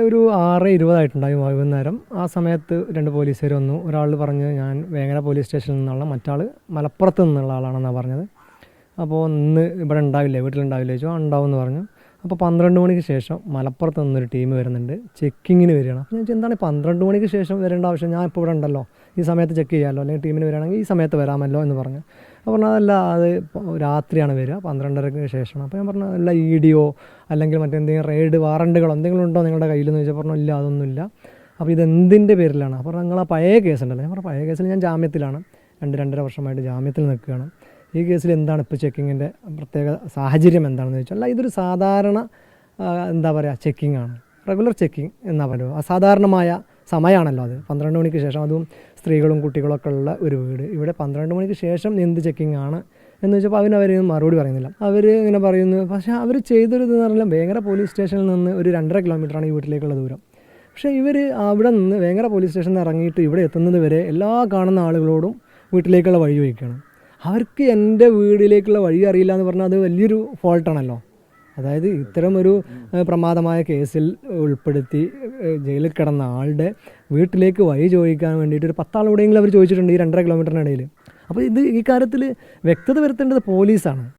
ഒരു ആറ് ഇരുപതായിട്ടുണ്ടായി വൈകുന്നേരം. ആ സമയത്ത് രണ്ട് പോലീസുകാർ വന്നു. ഒരാൾ പറഞ്ഞ് ഞാൻ വേങ്ങര പോലീസ് സ്റ്റേഷനിൽ നിന്നുള്ള മറ്റാൾ മലപ്പുറത്ത് നിന്നുള്ള ആളാണെന്നാണ് പറഞ്ഞത്. അപ്പോൾ ഇന്ന് ഇവിടെ ഉണ്ടാവില്ല വീട്ടിലുണ്ടാവില്ല? ചോദിച്ചു. "ആ, ഉണ്ടാവും എന്ന് പറഞ്ഞു. അപ്പോൾ പന്ത്രണ്ട് മണിക്ക് ശേഷം മലപ്പുറത്ത് നിന്നൊരു ടീം വരുന്നുണ്ട്. ചെക്കിങ്ങിന് വരികയാണ്. അപ്പോൾ ഞാൻ എന്താണ് പന്ത്രണ്ട് മണിക്ക് ശേഷം വരേണ്ട ആവശ്യം? ഞാൻ ഇപ്പോൾ ഇവിടെ ഉണ്ടല്ലോ. ഈ സമയത്ത് ചെക്ക് ചെയ്യാമല്ലോ. അല്ലെങ്കിൽ ടീമിന് വരികയാണെങ്കിൽ ഈ സമയത്ത് വരാമല്ലോ എന്ന് പറഞ്ഞു. അപ്പോൾ പറഞ്ഞു അതല്ല അത് രാത്രിയാണ് വരിക പന്ത്രണ്ടരക്ക് ശേഷമാണ്. അപ്പോൾ ഞാൻ പറഞ്ഞു അല്ല ഇ ഡിയോ അല്ലെങ്കിൽ മറ്റെന്തെങ്കിലും റെയ്ഡ് വാറണ്ടുകളോ എന്തെങ്കിലും ഉണ്ടോ നിങ്ങളുടെ കയ്യിൽ എന്ന് ചോദിച്ചാൽ പറഞ്ഞു ഇല്ല അതൊന്നുമില്ല. അപ്പോൾ ഇത് എന്തിന്റെ പേരിലാണ്? അപ്പോൾ നിങ്ങൾ ആ പഴയ കേസുണ്ടല്ലോ ഞാൻ പറഞ്ഞു പഴയ കേസിൽ ഞാൻ ജാമ്യത്തിലാണ്. രണ്ട് രണ്ടര വർഷമായിട്ട് ജാമ്യത്തിൽ നിൽക്കുകയാണ്. ഈ കേസിൽ എന്താണ് ഇപ്പോൾ ചെക്കിങ്ങിന്റെ പ്രത്യേക സാഹചര്യം എന്താണെന്ന് ചോദിച്ചാൽ അല്ല ഇതൊരു സാധാരണ എന്താ പറയുക ചെക്കിംഗ് ആണ്. റെഗുലർ ചെക്കിംഗ് എന്നാ പറയുക. അസാധാരണമായ സമയമാണല്ലോ അത്. പന്ത്രണ്ട് മണിക്ക് ശേഷം അതും സ്ത്രീകളും കുട്ടികളൊക്കെ ഉള്ള ഒരു വീട്. ഇവിടെ പന്ത്രണ്ട് മണിക്ക് ശേഷം എന്ത് ചെക്കിംഗ് ആണ് എന്ന് വെച്ചപ്പോൾ അവർ മറുപടി പറയുന്നില്ല. അവർ ഇങ്ങനെ പറയുന്നു പക്ഷേ അവർ ചെയ്തൊരു ഇതെന്ന് പറഞ്ഞാൽ വേങ്ങര പോലീസ് സ്റ്റേഷനിൽ നിന്ന് ഒരു രണ്ടര കിലോമീറ്ററാണ് ഈ വീട്ടിലേക്കുള്ള ദൂരം. പക്ഷേ ഇവർ അവിടെ നിന്ന് വേങ്ങര പോലീസ് സ്റ്റേഷനിൽ ഇറങ്ങിയിട്ട് ഇവിടെ എത്തുന്നത് വരെ എല്ലാ കാണുന്ന ആളുകളോടും വീട്ടിലേക്കുള്ള വഴി ചോദിക്കുകയാണ്. അവർക്ക് എന്റെ വീടിലേക്കുള്ള വഴി അറിയില്ല എന്ന് പറഞ്ഞാൽ അത് വലിയൊരു ഫോൾട്ടാണല്ലോ അതായത് ഇത്തരം ഒരു പ്രമാദമായ കേസിൽ ഉൾപ്പെടുത്തി ജയിലിൽ കിടന്ന ആളുടെ വീട്ടിലേക്ക് വഴി ചോദിക്കാൻ വേണ്ടിയിട്ട് ഒരു പത്താളോടെയെങ്കിലും അവർ ചോദിച്ചിട്ടുണ്ട് ഈ രണ്ടര കിലോമീറ്ററിനിടയിൽ അപ്പോൾ ഇത് ഈ കാര്യത്തിൽ വ്യക്തത വരുത്തേണ്ടത് പോലീസാണ്.